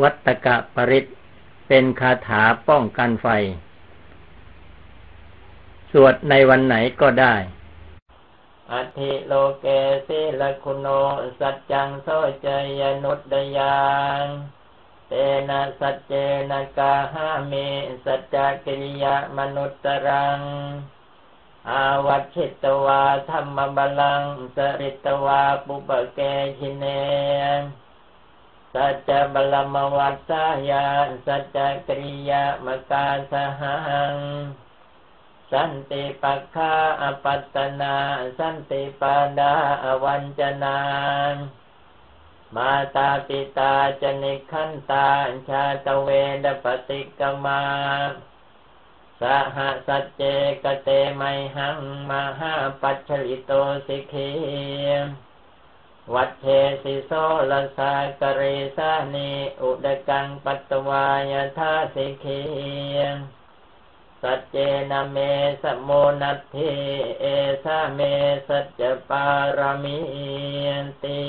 วัตกะปริตเป็นคาถาป้องกันไฟ สวดในวันไหนก็ได้อธิโลเกสิลคุโน สัจจังโสจยนุตยานเตนะสัจเจนะกาหามิสัจจกิริยมนุตตรัง อาวัชิตวาธรรมบาลัง สริตวาปุปเกชิเน สัจจบลมวัตสายาสัจจกริยามกาสหัง สันติปัคาอปัตตนา สันติปาดาอวัญจนา มาตาปิตาจนิขันตาชาตเวดปฏิกมาสหสัจเจกเตไมหังมหาปัจฉลิโตสิกี วัดเทสิโสลสากเรสานีอุดกังปัตวายทาสิกีสัจเจนะเมสมุนัตเทเอสาเมสัจปารมีติ